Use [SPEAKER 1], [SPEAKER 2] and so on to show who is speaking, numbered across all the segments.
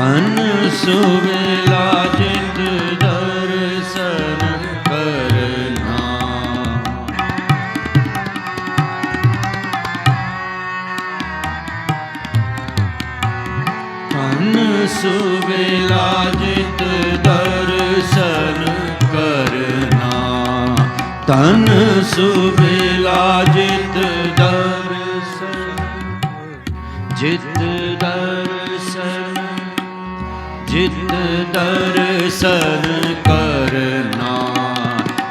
[SPEAKER 1] ਤਨ ਸੁਵੇਲਾ ਜਿਤ ਦਰਸ਼ਨ ਕਰਨਾ। ਤਨ ਸੁਵੇਲਾ ਜਿਤ ਦਰਸ਼ਨ ਕਰਨਾ। ਤਨ ਸੁਵੇਲਾ ਜਿਤ ਦਰਸ਼ਨ ਜਿਤ ਦਰ ਜਿਤ ਦਰਸ਼ਨ ਕਰਨਾ।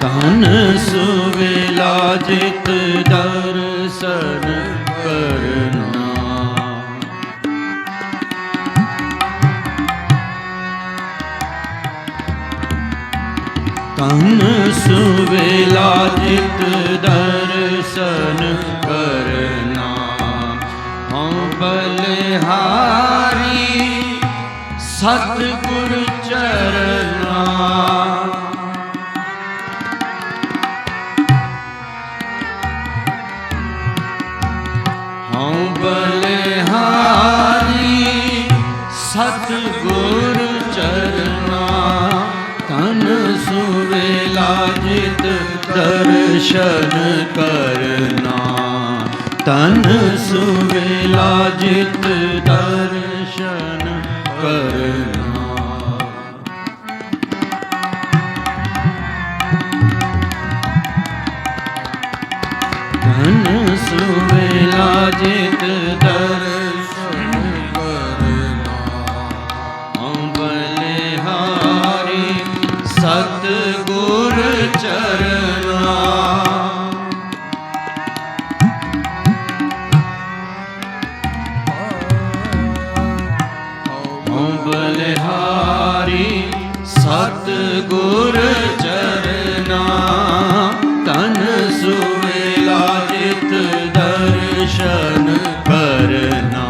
[SPEAKER 1] ਤਨ ਸੁਵੇਲਾ ਜਿਤ ਦਰਸ਼ਨ ਕਰਨਾ। ਤਨ ਸੁਵੇਲਾ ਜਿਤ ਦਰਸ਼ਨ ਕਰਨਾ। ਹਉ ਬਲਿਹਾਰੀ ਸਤਿਗੁਰ ਚਰਨਾ। ਹਉ ਬਲਿਹਾਰੀ ਸਤਿਗੁਰ ਚਰਨਾ। ਤਨ ਸੁਵੇਲਾ ਜਿਤ ਦਰਸ਼ਨ ਕਰਨਾ। ਤਨ ਸੁਵੇਲਾ ਜਿਤ ਦਰਸ਼ਨ ਕਰਨਾ ਧਨ ਸੁਵੇਲਾ ਜਿਤ ਦਰਸ਼ਨ ਕਰਨਾ ਬਲਿਹਾਰੀ ਸਤ ਗੁਰ ਚਰਨਾ ਬਲਿਹਾਰੀ ਸਤ ਗੁਰ ਚਰਨਾ ਤਨ ਸੁਵੇਲਾ ਜਿਤ ਦਰਸ਼ਨ ਕਰਨਾ।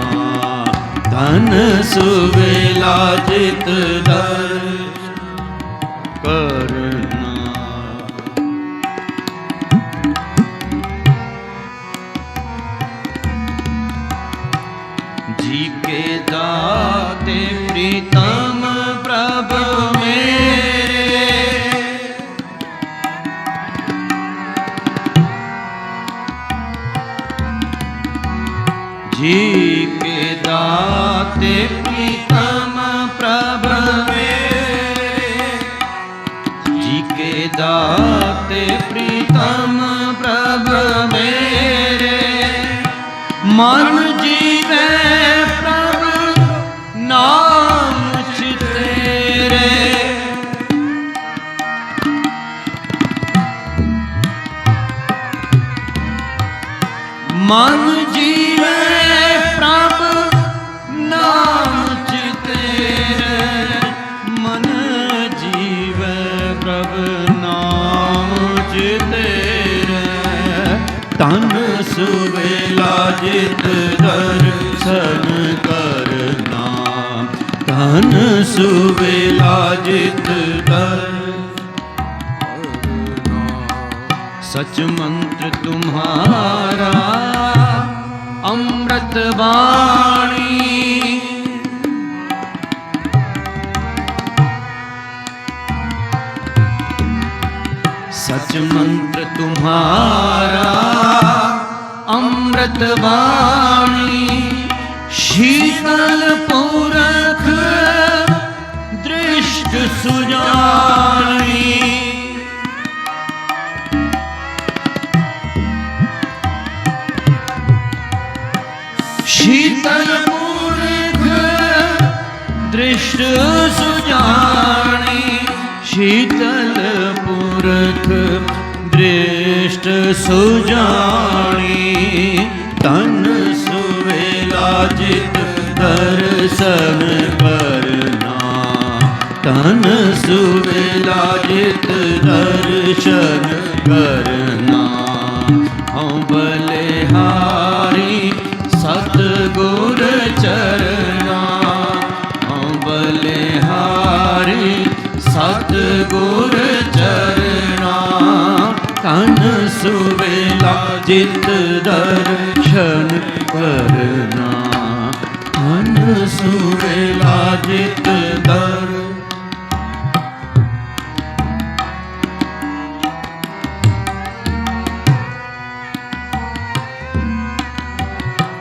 [SPEAKER 1] ਤਨ ਸੁਵੇਲਾ ਜਿਤ ਦਰਸ਼ਨ ਮਨ ਜੀਵੇ ਪ੍ਰਭ ਨਾਮ ਚਿਤੇਰੇ ਮਨ ਜੀਵੇ ਪ੍ਰਭ ਨਾਮ ਚਿਤੇਰੇ ਤਨ ਸੁਵੇਲਾ ਜਿਤ ਦਰਸ਼ਨ ਕਰਨਾ ਤਨ ਸੁਵੇਲਾ ਜਿਤ ਦਰਸ਼ਨ सच मंत्र तुम्हारा ਅੰਮ੍ਰਿਤ ਬਾਣੀ। ਸਚ ਮੰਤਰ ਤੁਮਾਰਾ ਅੰਮ੍ਰਿਤ ਬਾਣੀ। ਸ਼ੀਤਲ ਪੁਰਖ ਦ੍ਰਿਸ਼ਟ ਸੁਜਾਨ। ਸੁਜਾਣੀ ਤਨ ਸੁਵੇਲਾ ਜਿਤ ਦਰਸ਼ਨ ਕਰਨਾ। ਤਨ ਸੁਵੇਲਾ ਜਿਤ ਦਰਸ਼ਨ ਕਰਨਾ। ਹਉ ਬਲੇ ਹਾਰੀ ਸਤ ਗੁਰ ਚਰਨਾ। ਹਉ ਬਲੇ ਹਾਰੀ ਸਤ ਗੁਰ ਵੇਲਾ ਜਿਤ ਦਰਸ਼ਨ ਕਰਨਾ। ਦਰ।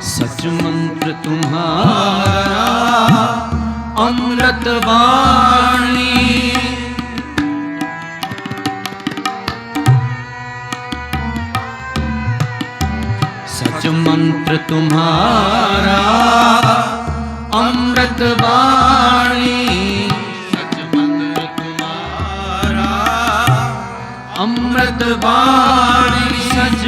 [SPEAKER 1] ਸਚ ਮੰਤਰ ਤੁਮਾਰਾ ਅੰਮ੍ਰਿਤ मंत्र तुम्हारा अमृत वाणी सच मंत्र तुम्हारा अमृत वाणी सच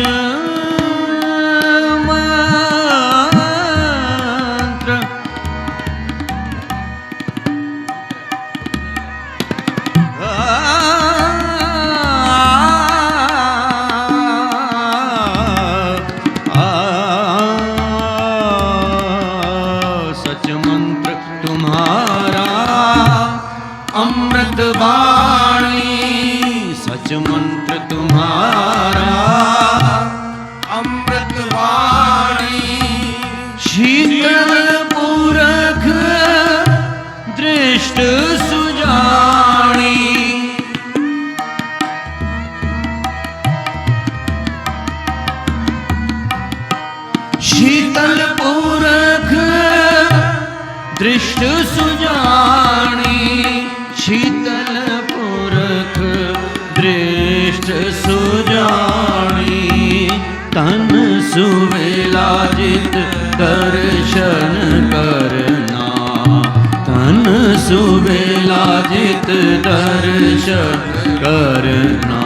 [SPEAKER 1] ਤਨ ਸੁਵੇਲਾ ਜਿਤ ਦਰਸ਼ਨ ਕਰਨਾ। ਤਨ ਸੁਵੇਲਾ ਜਿਤ ਦਰਸ਼ਨ ਕਰਨਾ।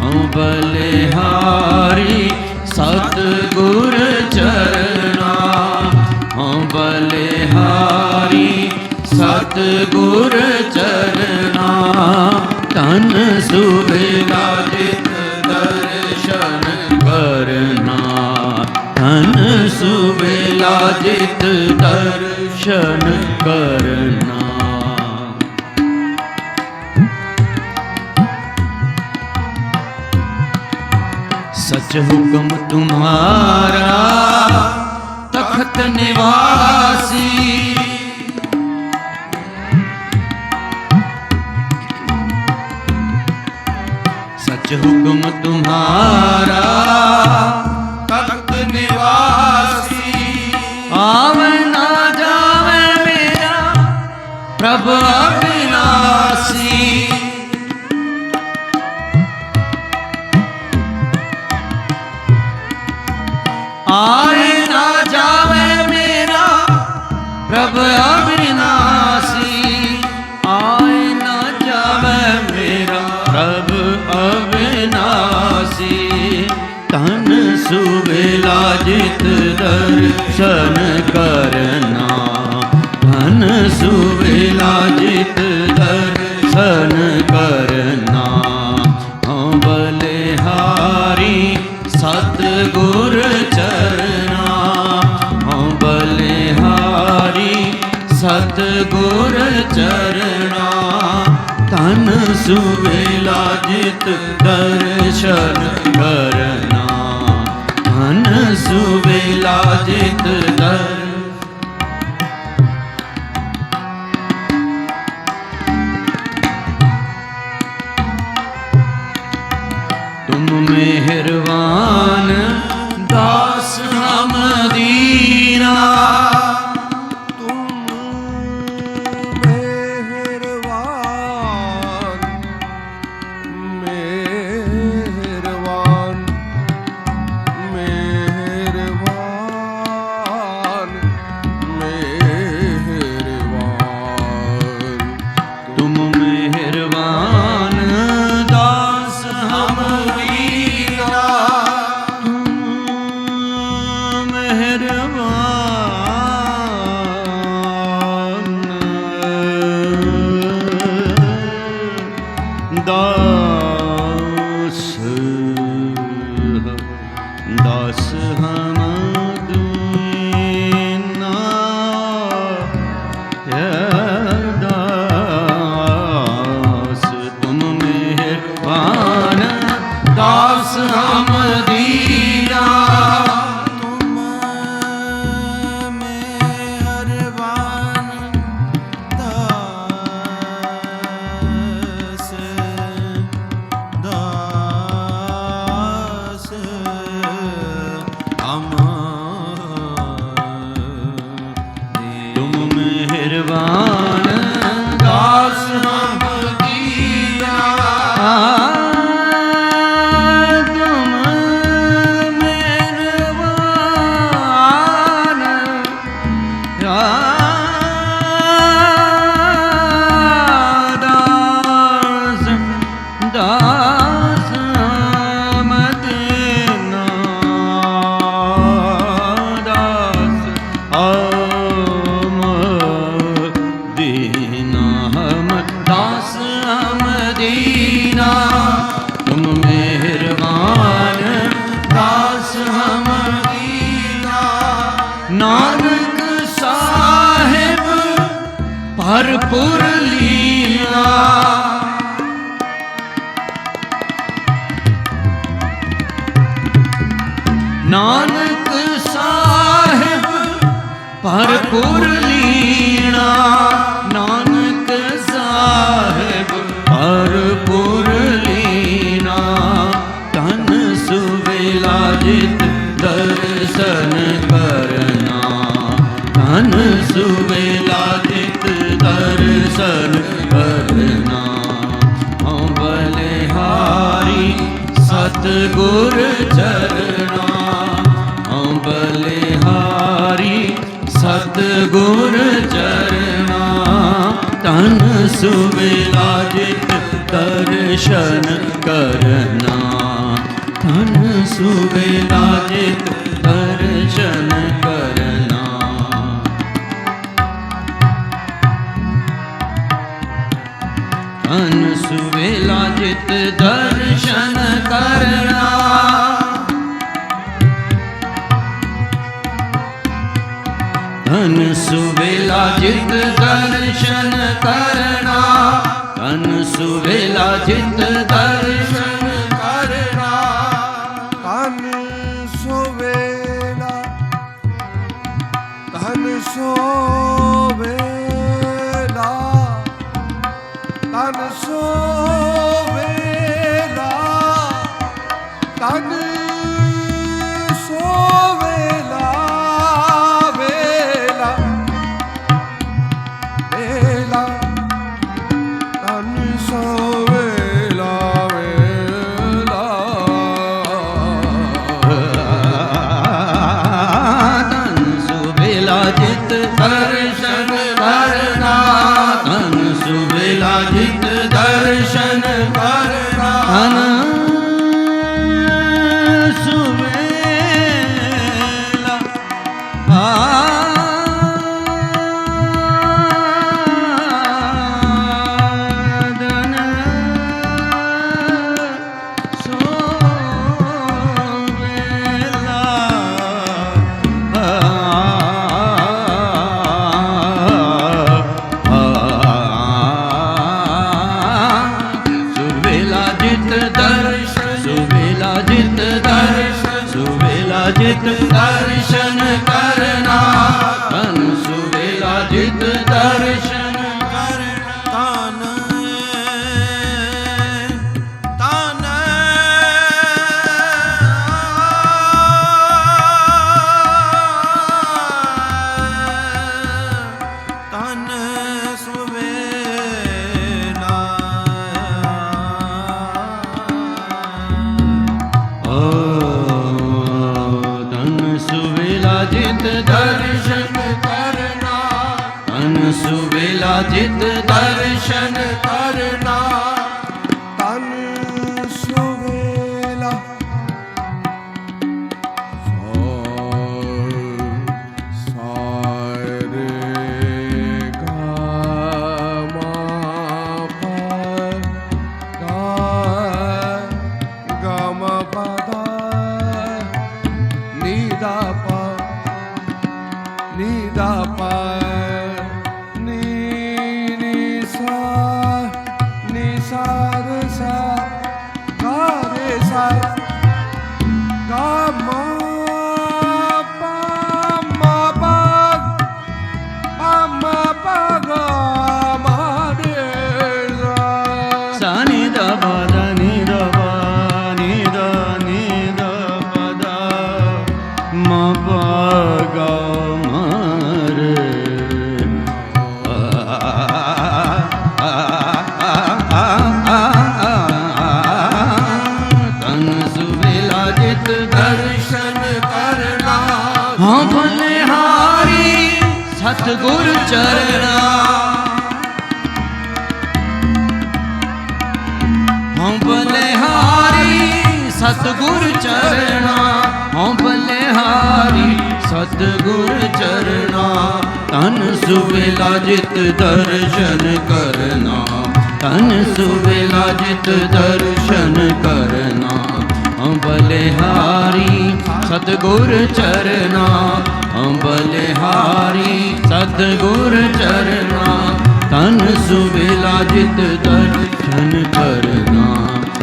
[SPEAKER 1] ਹਉ ਬਲੇ ਹਾਰੀ ਸਤ ਗੁਰ ਚਰਨਾ। ਹਉ ਬਲੇ ਹਾਰੀ ਸਤ ਗੁਰ ਚਰਨਾ। ਤਨ ਸੁਵੇਲਾ ਜਿਤ ਜਿਤ ਦਰਸ਼ਨ ਕਰਨਾ। ਸਚ ਹੁਕਮ ਤੁਮਾਰਾ ਤਖਤ ਨਿਵਾਸੀ। ਸਚ
[SPEAKER 2] ਹੁਕਮ ਤੁਮਾਰਾ ਤਖਤ ਨਿਵਾਸੀ। ਪ੍ਰਭ ਅਬਿਨਾਸੀ। ਆਏ ਨਾ ਜਾਵੇ ਮੇਰਾ ਪ੍ਰਭ ਅਬਿਨਾਸੀ। ਆਏ
[SPEAKER 1] ਨਾ ਜਾਵੇ ਮੇਰਾ ਪ੍ਰਭ ਅਬਿਨਾਸੀ। ਤਨ ਸੁਬੇਲਾ ਜਿਤ ਦਰਸ਼ਨ ਕਰ ਸਿਤ ਦਰਸ਼ਨ ਕਰਨਾ ਹਉ ਬਲਿਹਾਰੀ ਸਤ ਗੁਰ ਚਰਨਾ
[SPEAKER 2] ਹਉ ਬਲਿਹਾਰੀ ਸਤ ਗੁਰ
[SPEAKER 1] ਚਰਨਾ ਤਨ ਸੁਵੇਲਾ ਜਿਤ ਦਰਸ਼ਨ ਕਰਨਾ ਤਨ ਸੁਵੇਲਾ ਜਿਤ ਦਰਸ਼ਨ
[SPEAKER 2] परवा ਪੁਰ ਲੀਨਾ ਨਾਨਕ ਸਾਹਿਬ ਭਰਪੂਰ ਲੀਣਾ ਸਤ ਗੁਰ ਚਰਣਾ ਅੰਬਲੇ ਹਾਰੀ
[SPEAKER 1] ਸਤ ਗੁਰ ਚਰਣਾ। ਤਨ ਸੁਵਿਲਾਜਿਤ ਦਰਸ਼ਨ ਕਰਨਾ ਤਨ ਸੁਵੇ ਸੁਵੇਲਾ ਜਿੰਦ ਦਰ ਦਰਸ਼ਨ ਕਰਨਾ। ਹਾਂ ਬਨਿਹਾਰੀ ਸਤਗੁਰ ਚਰਨਾ। ਹਾਂ ਬਨਿਹਾਰੀ ਸਤਗੁਰ ਚਰਨਾ। ਹਾਂ ਬਨਿਹਾਰੀ ਸਤਗੁਰ ਚਰਨਾ। ਤਨ ਸੁਬੇਲਾ ਜਿਤ ਦਰਸ਼ਨ ਕਰਨਾ। ਤਨ ਸੁਬੇਲਾ ਜਿਤ ਦਰਸ਼ਨ ਕਰਨਾ। ਬਲਿਹਾਰੀ ਸਤਿਗੁਰ ਚਰਣਾ ਹਉ ਬਲਿਹਾਰੀ ਸਤਿਗੁਰ ਚਰਨਾ ਤਨ ਸੁਵੇਲਾ ਜਿਤ ਦਰਸ਼ਨ ਕਰਨਾ।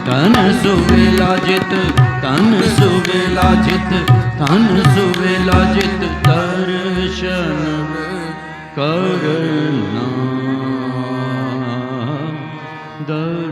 [SPEAKER 1] ਤਨ ਸੁਵੇਲਾ ਜਿਤ ਤਨ ਸੁਵੇਲਾ ਜਿਤ ਤਨ ਸੁਵੇਲਾ ਜਿਤ ਦਰਸ਼ਨ ਕਰਨਾ। ਦਰ